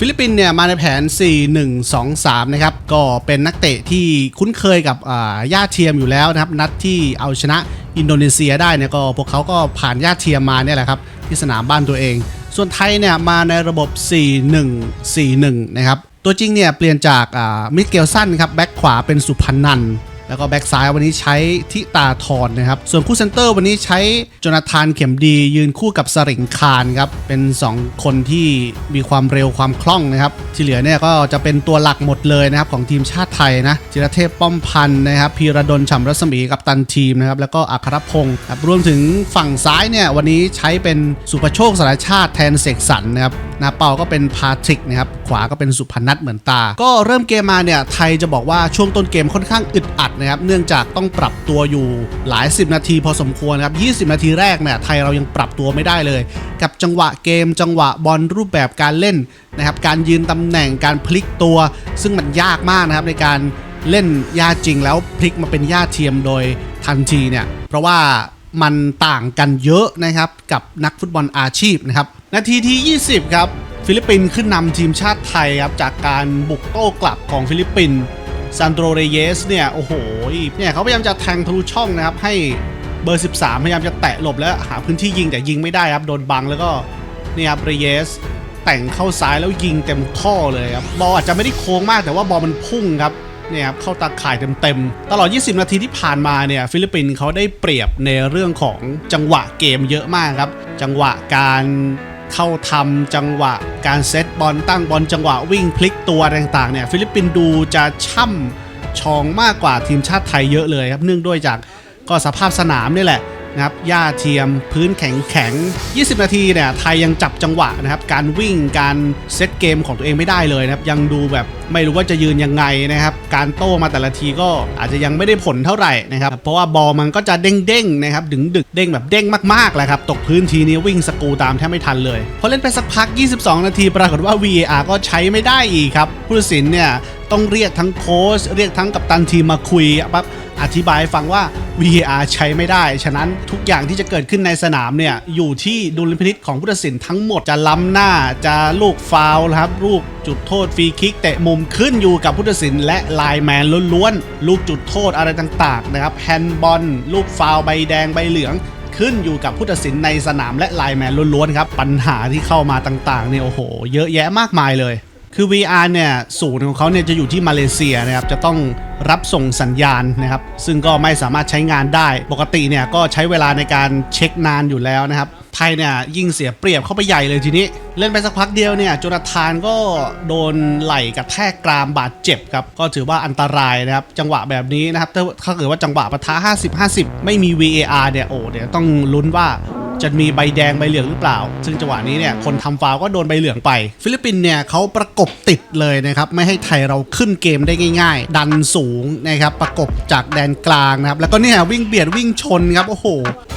ฟิลิปปินส์เนี่ยมาในแผน 4-1-2-3 นะครับ ก็เป็นนักเตะที่คุ้นเคยกับอ่าเทียมอยู่แล้วนะครับ นัดที่เอาชนะอินโดนีเซียได้เนี่ยก็พวกเขาก็ผ่านญาเทียมมาเนี่ยแหละครับที่สนามบ้านตัวเอง ส่วนไทยเนี่ยมาในระบบ 4-1-4-1 นะครับ ตัวจริงเนี่ยเปลี่ยนจากมิเกลสันครับแบ็คขวาเป็นสุพันนัน แล้วก็แบ็กซ้ายวันนี้ใช้ทิตาทรนะครับ ส่วนคู่เซนเตอร์วันนี้ใช้จนาธานเข็มดียืนคู่กับสริงคารครับเป็น 2 คนที่มีความเร็วความคล่องนะครับ ที่เหลือเนี่ยก็จะเป็นตัวหลักหมดเลยนะครับของทีมชาติไทยนะจิรเทพป้อมพันธ์นะครับพีระดลฉ่ำรัศมีกับตันทีมนะครับแล้วก็อัครพงศ์ครับรวมถึงฝั่งซ้ายเนี่ยวันนี้ใช้เป็นสุภโชคสารชาติแทนเสกสรรนะครับ นาเปาก็เป็นพาทริกนะครับ ขวาก็เป็นสุพนัทเหมือนตา ก็เริ่มเกมมาเนี่ยไทยจะบอกว่าช่วงต้นเกมค่อนข้างอึดอัดนะครับ เนื่องจากต้องปรับตัวอยู่หลาย 10 นาทีพอสมควรนะครับ 20 นาทีแรกเนี่ยไทยเรายังปรับตัวไม่ได้เลย กับจังหวะเกม จังหวะบอลรูปแบบการเล่นนะครับ การยืนตำแหน่งการพลิกตัว ซึ่งมันยากมากนะครับในการเล่นย่าจริงแล้วพลิกมาเป็นย่าเทียมโดยทันทีเนี่ยเพราะว่ามันต่างกันเยอะนะครับกับนักฟุตบอลอาชีพนะครับ นาทีที่ 20 ครับ ฟิลิปปินส์ขึ้นนำทีมชาติไทยครับ จากการบุกโต้กลับของฟิลิปปินส์ซานโดเรเยสเนี่ย โอ้โหเนี่ยเขาพยายามจะแทงทะลุช่องนะครับ ให้เบอร์ 13 พยายามจะแตะหลบแล้วหาพื้นที่ยิงแต่ยิงไม่ได้ครับ โดนบังแล้วก็เนี่ครับเรเยสแต่งเข้าซ้ายแล้วยิงเต็มข้อเลยครับบอลอาจจะไม่ได้โค้งมากแต่ว่าบอลมันพุ่งครับเนี่ยครับเข้าตาข่ายเต็มๆ ตลอด 20 นาทีที่ผ่านมาเนี่ยฟิลิปปินส์เขาได้เปรียบในเรื่องของจังหวะเกมเยอะมากครับ จังหวะการ เข้าทำจังหวะ การเซตบอลตั้งบอลจังหวะวิ่งพลิกตัวต่างๆเนี่ยฟิลิปปินส์ดูจะช่ำชองมากกว่าทีมชาติไทยเยอะเลยครับเนื่องด้วยจากก็สภาพสนามนี่แหละ นะครับหญ้าเทียมพื้นแข็งแข็ง 20 นาทีเนี่ยไทยยังจับจังหวะนะครับ การวิ่งการเซตเกมของตัวเองไม่ได้เลยนะครับ ยังดูแบบไม่รู้ว่าจะยืนยังไงนะครับ การโต้มาแต่ละทีก็อาจจะยังไม่ได้ผลเท่าไหร่นะครับ เพราะว่าบอลมันก็จะเด้งๆนะครับดึงดึกเด้งแบบเด้งมากๆแหละครับ ตกพื้นทีนี้วิ่งสกูตามแทบไม่ทันเลยพอเล่นไปสักพัก 22 นาที ปรากฏว่า VAR ก็ใช้ไม่ได้อีกครับผู้ตัดสินเนี่ยต้องเรียกทั้งโค้ชเรียกทั้งกัปตันทีมมาคุยปั๊บ อธิบายให้ฟังว่า VAR ใช้ไม่ได้ ฉะนั้นทุกอย่างที่จะเกิดขึ้นในสนามเนี่ย อยู่ที่ดุลพินิษของผู้ตัดสินทั้งหมดจะล้ำหน้าจะลูกฟาวล์ครับลูกจุดโทษฟรีคิกเตะมุมขึ้นอยู่กับผู้ตัดสินและไลน์แมนล้วนๆ ลูกจุดโทษอะไรต่างๆนะครับแฮนด์บอลลูกฟาวล์ใบแดงใบเหลืองขึ้นอยู่กับผู้ตัดสินในสนามและไลน์แมนล้วนๆครับปัญหาที่เข้ามาต่างๆเนี่ยโอ้โห เยอะแยะมากมายเลย คือ VR เนี่ยศูนย์ของเขาเนี่ยจะอยู่ที่มาเลเซียนะครับจะต้องรับส่งสัญญาณนะครับ ซึ่งก็ไม่สามารถใช้งานได้ ปกติเนี่ยก็ใช้เวลาในการเช็คนานอยู่แล้วนะครับ ไทยเนี่ยยิ่งเสียเปรียบเข้าไปใหญ่เลยทีนี้ เล่นไปสักพักเดียวเนี่ยโจนาธานก็โดนไหล่กระแทกกรามบาดเจ็บครับ ก็ถือว่าอันตรายนะครับ จังหวะแบบนี้นะครับถ้าถ้าเกิดว่าจังหวะปะทะ 50-50 ไม่มี VAR เนี่ยโอ้เดี๋ยวต้องลุ้นว่า จะมีใบแดงใบเหลืองหรือเปล่า ซึ่งจังหวะนี้เนี่ยคนทำฟาวก็โดนใบเหลืองไป ฟิลิปปินส์เนี่ยเขาประกบติดเลยนะครับไม่ให้ไทยเราขึ้นเกมได้ง่าย ๆ ดันสูงนะครับประกบจากแดนกลางนะครับแล้วก็เนี่ยวิ่งเบียดวิ่งชนครับโอ้โห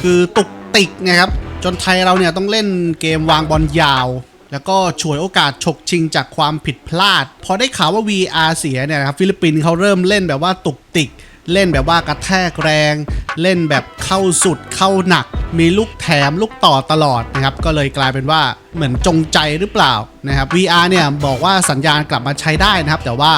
คือตุกติกนะครับจนไทยเราเนี่ยต้องเล่นเกมวางบอลยาวแล้วก็ฉวยโอกาสฉกชิงจากความผิดพลาด พอได้ข่าวว่า VR เสียเนี่ยครับฟิลิปปินส์เขาเริ่มเล่นแบบว่าตุกติก เล่นแบบว่ากระแทกแรง เล่นแบบเข้าสุดเข้าหนัก มีลูกแถมลูกต่อตลอดนะครับ ก็เลยกลายเป็นว่าเหมือนจงใจหรือเปล่านะครับ VR เนี่ยบอกว่าสัญญาณกลับมาใช้ได้นะครับ แต่ว่า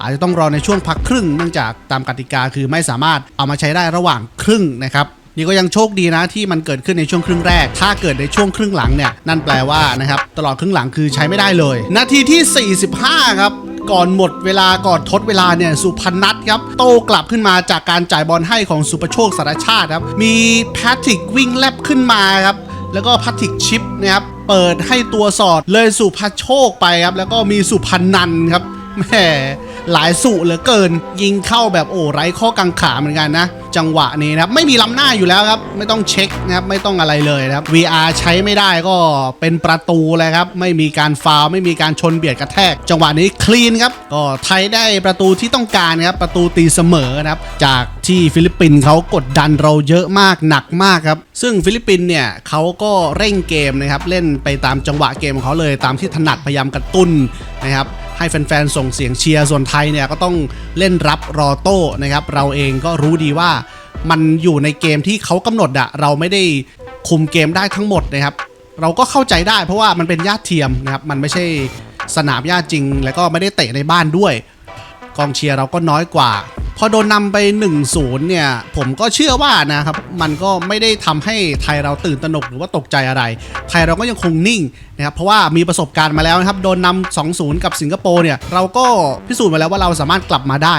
อาจจะต้องรอในช่วงพักครึ่งเนื่องจากตามกติกาคือไม่สามารถเอามาใช้ได้ระหว่างครึ่งนะครับนี่ก็ยังโชคดีนะที่มันเกิดขึ้นในช่วงครึ่งแรก ถ้าเกิดในช่วงครึ่งหลังเนี่ยนั่นแปลว่านะครับตลอดครึ่งหลังคือใช้ไม่ได้เลย นาทีที่ 45 ครับ ก่อนหมดเวลาก่อนทดเวลาเนี่ยสุพนัทครับโต้กลับขึ้นมาจากการจ่ายบอลให้ของสุประโชคสารชาติครับมีแพทริกวิ่งแลบขึ้นมาครับแล้วก็แพทริกชิปนะครับเปิดให้ตัวสอดเลยสุภโชคไปครับแล้วก็มีสุพนันครับแหม หลายสุเหลือเกิน ยิงเข้าแบบโอ้ไร้ข้อกังขาเหมือนกันนะ จังหวะนี้นะครับ ไม่มีล้ำหน้าอยู่แล้วครับ ไม่ต้องเช็คนะครับ ไม่ต้องอะไรเลยนะครับ VR ใช้ไม่ได้ก็เป็นประตูเลยครับ ไม่มีการฟาวไม่มีการชนเบียดกระแทก จังหวะนี้คลีนครับ ก็ไทยได้ประตูที่ต้องการครับ ประตูตีเสมอนะครับ จากที่ฟิลิปปินส์เขากดดันเราเยอะมากหนักมากครับ ซึ่งฟิลิปปินส์เนี่ยเขาก็เร่งเกมนะครับ เล่นไปตามจังหวะเกมของเขาเลย ตามที่ถนัดพยายามกระตุ้นนะครับ ให้แฟนๆส่งเสียงเชียร์ส่วนไทยเนี่ยก็ต้องเล่นรับรอโต้นะครับ เราเองก็รู้ดีว่ามันอยู่ในเกมที่เขากำหนดอะเราไม่ได้คุมเกมได้ทั้งหมดนะครับ เราก็เข้าใจได้เพราะว่ามันเป็นญาติเทียมนะครับ มันไม่ใช่สนามญาติจริง แล้วก็ไม่ได้เตะในบ้านด้วย กองเชียร์เราก็น้อยกว่า พอโดนนำไป 1-0 เนี่ย ผมก็เชื่อว่านะครับ มันก็ไม่ได้ทำให้ไทยเราตื่นตระหนกหรือว่าตกใจอะไร ไทยเราก็ยังคงนิ่งนะครับ เพราะว่ามีประสบการณ์มาแล้วนะครับ โดนนำ2-0 กับสิงคโปร์เนี่ย เราก็พิสูจน์มาแล้วว่าเราสามารถกลับมาได้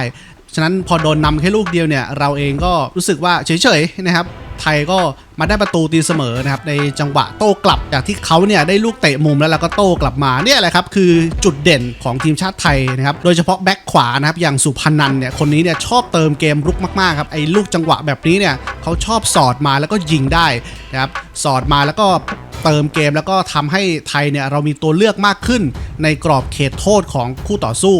ฉะนั้นพอโดนนำแค่ลูกเดียวเนี่ย เราเองก็รู้สึกว่าเฉยๆนะครับ ไทยก็มาได้ประตูตีเสมอนะครับในจังหวะโต้กลับจากที่เขาเนี่ยได้ลูกเตะมุมแล้วเราก็โต้กลับมาเนี่ยแหละครับคือจุดเด่นของทีมชาติไทยนะครับโดยเฉพาะแบ็คขวานะครับอย่างสุพนันเนี่ยคนนี้เนี่ยชอบเติมเกมรุกมากๆครับไอ้ลูกจังหวะแบบนี้เนี่ยเขาชอบสอดมาแล้วก็ยิงได้นะครับสอดมาแล้วก็เติมเกมแล้วก็ทำให้ไทยเนี่ยเรามีตัวเลือกมากขึ้นในกรอบเขตโทษของคู่ต่อสู้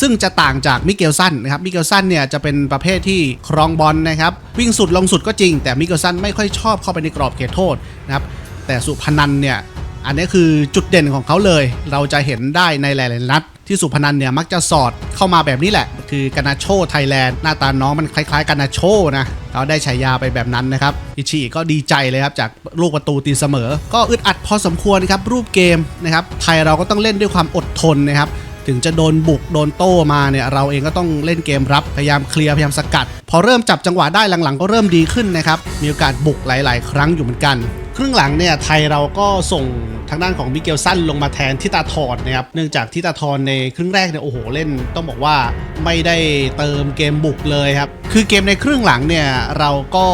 ซึ่งจะต่างจากมิเกลสันนะครับมิเกลสันเนี่ยจะเป็นประเภทที่ครองบอลนะครับวิ่งสุดลงสุดก็จริง แต่มิเกลสันไม่ค่อยชอบเข้าไปในกรอบเขตโทษนะครับแต่สุพนันเนี่ยอันนี้คือจุดเด่นของเขาเลย เราจะเห็นได้ในหลายๆนัดที่สุพนันเนี่ยมักจะสอดเข้ามาแบบนี้แหละ คือกานาโชไทยแลนด์หน้าตาน้องมันคล้ายๆกานาโชนะเขาได้ฉายาไปแบบนั้นนะครับ อิชิก็ดีใจเลยครับ จากลูกประตูตีเสมอ ก็อึดอัดพอสมควรครับรูปเกมนะครับไทยเราก็ต้องเล่นด้วยความอดทนนะครับ ถึงจะโดนบุกโดนโต้มาเนี่ยเราเองก็ต้องเล่นเกมรับพยายามเคลียร์พยายามสกัด พอเริ่มจับจังหวะได้หลังๆ ก็เริ่มดีขึ้นนะครับมีโอกาสบุกหลาย ๆ ครั้งอยู่เหมือนกัน รึ่งหลังเนี่ยไทยเราก็ส่งทางด้านของมิเกลสันลงมาแทนทิตาทรนะครับเนื่องจากทิตาทรในครึ่งแรกเนี่ยโอ้โหเล่นต้องบอกว่าไม่ได้เติมเกมบุกเลยครับคือเกมในครึ่งหลังเนี่ยเราก็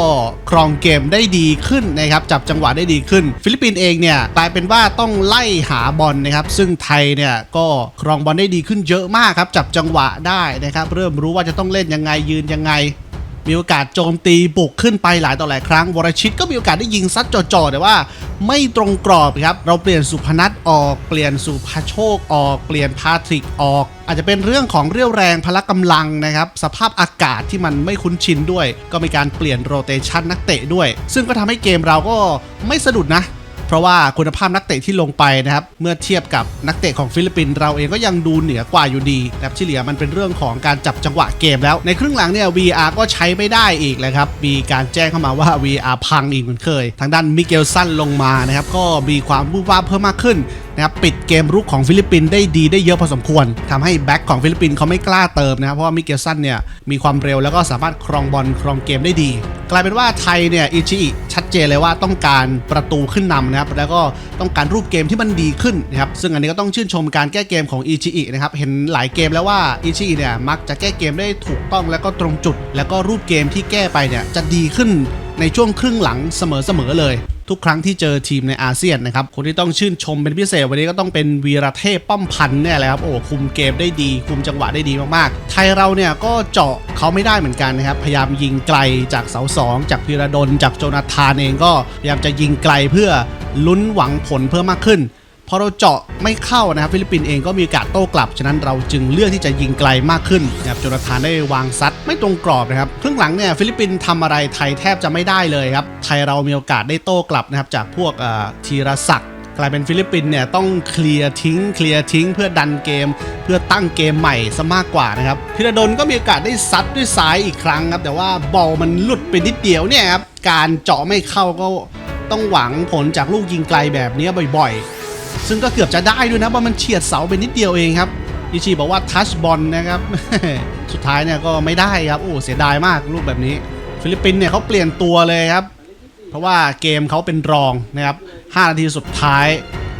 ครองเกมได้ดีขึ้นนะครับจับจังหวะได้ดีขึ้น ฟิลิปปินส์เองเนี่ยกลายเป็นว่าต้องไล่หาบอลนะครับซึ่งไทยเนี่ยก็ครองบอลได้ดีขึ้นเยอะมากครับจับจังหวะได้นะครับเริ่มรู้ว่าจะต้องเล่นยังไงยืนยังไง มีโอกาสโจมตีบุกขึ้นไปหลายต่อหลายครั้งวรชิตก็มีโอกาสได้ยิงซัดจ่อๆแต่ว่า ไม่ตรงกรอบครับเราเปลี่ยนสุพนัทออกเปลี่ยนสุภโชคออกเปลี่ยนพาทริกออก อาจจะเป็นเรื่องของเรี่ยวแรงพละกำลังนะครับสภาพอากาศที่มันไม่คุ้นชินด้วย ก็มีการเปลี่ยนโรเตชันนักเตะด้วย ซึ่งก็ทำให้เกมเราก็ไม่สะดุดนะ เพราะว่าคุณภาพนักเตะที่ลงไปนะครับ เมื่อเทียบกับนักเตะของฟิลิปปินส์เราเองก็ยังดูเหนือกว่าอยู่ดีแต่ที่เหลือมันเป็นเรื่องของการจับจังหวะเกมแล้ว ในครึ่งหลังเนี่ย VR ก็ใช้ไม่ได้อีกเลยครับ มีการแจ้งเข้ามาว่า VR พังอีกเหมือนเคย ทางด้านมิเกลสันลงมานะครับก็มีความวูบวาบเพิ่มมากขึ้นนะครับปิดเกมรุกของฟิลิปปินส์ได้ดีได้เยอะพอสมควรทำให้แบ็คของฟิลิปปินส์เขาไม่กล้าเติมนะครับเพราะว่ามิเกลสันเนี่ยมีความเร็วแล้วก็สามารถครองบอลครองเกมได้ดี กลายเป็นว่าไทยเนี่ยอิชิอิชัดเจนเลยว่าต้องการประตูขึ้นนำนะครับแล้วก็ต้องการรูปเกมที่มันดีขึ้นนะครับซึ่งอันนี้ก็ต้องชื่นชมการแก้เกมของอิชินะครับเห็นหลายเกมแล้วว่าอิชิเนี่ยมักจะแก้เกมได้ถูกต้องแล้วก็ตรงจุด แล้วก็รูปเกมที่แก้ไปเนี่ยจะดีขึ้นในช่วงครึ่งหลังเสมอๆเลย ทุกครั้งที่เจอทีมในอาเซียนนะครับคนที่ต้องชื่นชมเป็นพิเศษวันนี้ก็ต้องเป็นวีรเทพป้อมพันธ์เนี่ยแหละครับโอ้คุมเกมได้ดี คุมจังหวะได้ดีมากๆ ไทยเราเนี่ยก็เจาะเขาไม่ได้เหมือนกันนะครับพยายามยิงไกลจากเสาสองจากพีระดลจากโจนาธานเองก็พยายามจะยิงไกลเพื่อ ลุ้นหวังผลเพิ่มมากขึ้นพอเราเจาะไม่เข้านะครับฟิลิปปินส์เองก็มีโอกาสโต้กลับ ฉะนั้นเราจึงเลือกที่จะยิงไกลมากขึ้นนะครับโจนาธานได้วางซัดไม่ตรงกรอบนะครับครึ่งหลังเนี่ยฟิลิปปินส์ทำอะไรไทยแทบจะไม่ได้เลยครับไทยเรามีโอกาสได้โต้กลับนะครับจากพวกเอ่อธีรศักดิ์กลายเป็นฟิลิปปินส์เนี่ยต้องเคลียร์ทิ้งเคลียร์ทิ้ง เพื่อดันเกม เพื่อตั้งเกมใหม่ซะมากกว่านะครับพิรดลก็มีโอกาสได้ซัดด้วยซ้ายอีกครั้งครับแต่ว่าบอลมันหลุดไปนิดเดียวเนี่ยครับการเจาะไม่เข้าก็ ต้องหวังผลจากลูกยิงไกลแบบนี้บ่อยๆ ซึ่งก็เกือบจะได้ด้วยนะว่ามันเฉียดเสาไปนิดเดียวเองครับอิชิบอกว่าทัชบอลนะครับ สุดท้ายเนี่ยก็ไม่ได้ครับ โอ้เสียดายมากลูกแบบนี้ ฟิลิปปินส์เนี่ยเขาเปลี่ยนตัวเลยครับ เพราะว่าเกมเขาเป็นรองนะครับ 5 นาทีสุดท้าย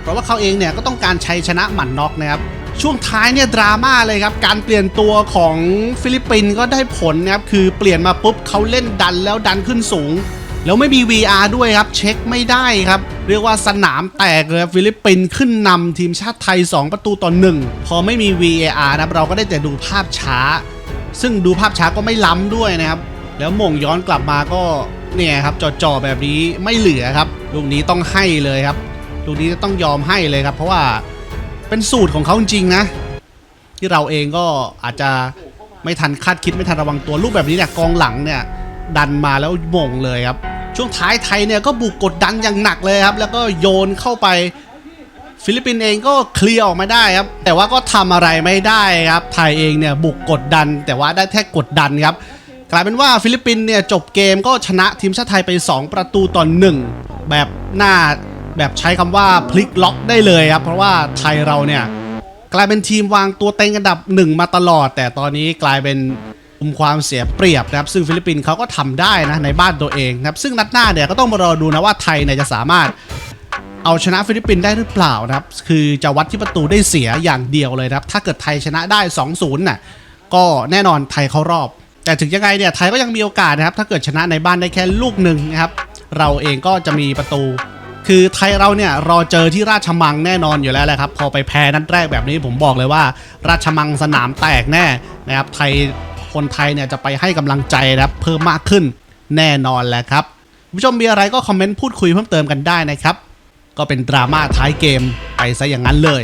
เพราะว่าเขาเองเนี่ยก็ต้องการชัยชนะหมันน็อกนะครับ ช่วงท้ายเนี่ยดราม่าเลยครับ การเปลี่ยนตัวของฟิลิปปินส์ก็ได้ผลนะครับ คือเปลี่ยนมาปุ๊บเขาเล่นดันแล้วดันขึ้นสูง แล้วไม่มี VR ด้วยครับ เช็คไม่ได้ครับ เรียกว่าสนามแตกเลยฟิลิปปินส์ขึ้นนำทีมชาติไทย 2 ประตูต่อ1พอไม่มี VAR นะเราก็ได้แต่ดูภาพช้า ซึ่งดูภาพช้าก็ไม่ล้ำด้วยนะครับ แล้วม่งย้อนกลับมาก็เนี่ยครับจ่อๆแบบนี้ไม่เหลือครับลูกนี้ต้องให้เลยครับลูกนี้ต้องยอมให้เลยครับ เพราะว่าเป็นสูตรของเขาจริงนะ ที่เราเองก็อาจจะไม่ทันคาดคิดไม่ทันระวังตัวลูกแบบนี้เนี่ยกองหลังเนี่ยดันมาแล้วม่งเลยครับ ช่วงท้ายไทยเนี่ยก็บุกกดดันอย่างหนักเลยครับ แล้วก็โยนเข้าไปฟิลิปปินส์เองก็เคลียร์ออกมาได้ครับ แต่ว่าก็ทำอะไรไม่ได้ครับ ไทยเองเนี่ยบุกกดดัน แต่ว่าได้แค่กดดันครับ กลายเป็นว่าฟิลิปปินส์เนี่ยจบเกมก็ชนะทีมชาติไทยไป 2 ประตูต่อ1แบบหน้าแบบใช้คำว่าพลิกล็อกได้เลยครับ เพราะว่าไทยเราเนี่ยกลายเป็นทีมวางตัวเต็งอันดับหนึ่งมาตลอด แต่ตอนนี้กลายเป็น กลุ่มความเสียเปรียบนะครับซึ่งฟิลิปปินส์เขาก็ทำได้นะในบ้านตัวเองนะครับซึ่งนัดหน้าเนี่ยก็ต้องมารอดูนะว่าไทยเนี่ยจะสามารถเอาชนะฟิลิปปินส์ได้หรือเปล่านะครับ คือจะวัดที่ประตูได้เสียอย่างเดียวเลยนะครับ ถ้าเกิดไทยชนะได้ 2-0น่ะ ก็แน่นอนไทยเข้ารอบ แต่ถึงยังไงเนี่ยไทยก็ยังมีโอกาสนะครับ ถ้าเกิดชนะในบ้านได้แค่ลูกหนึ่งนะครับ เราเองก็จะมีประตู คือไทยเราเนี่ยรอเจอที่ราชมังแน่นอนอยู่แล้วแหละครับ พอไปแพ้นัดแรกแบบนี้ผมบอกเลยว่า ราชมังสนามแตกแน่นะครับ ไทย คนไทยเนี่ยจะไปให้กำลังใจนะครับเพิ่มมากขึ้นแน่นอนแหละครับผู้ชมมีอะไรก็คอมเมนต์พูดคุยเพิ่มเติมกันได้นะครับ ก็เป็นดราม่าท้ายเกมไปซะอย่างนั้นเลย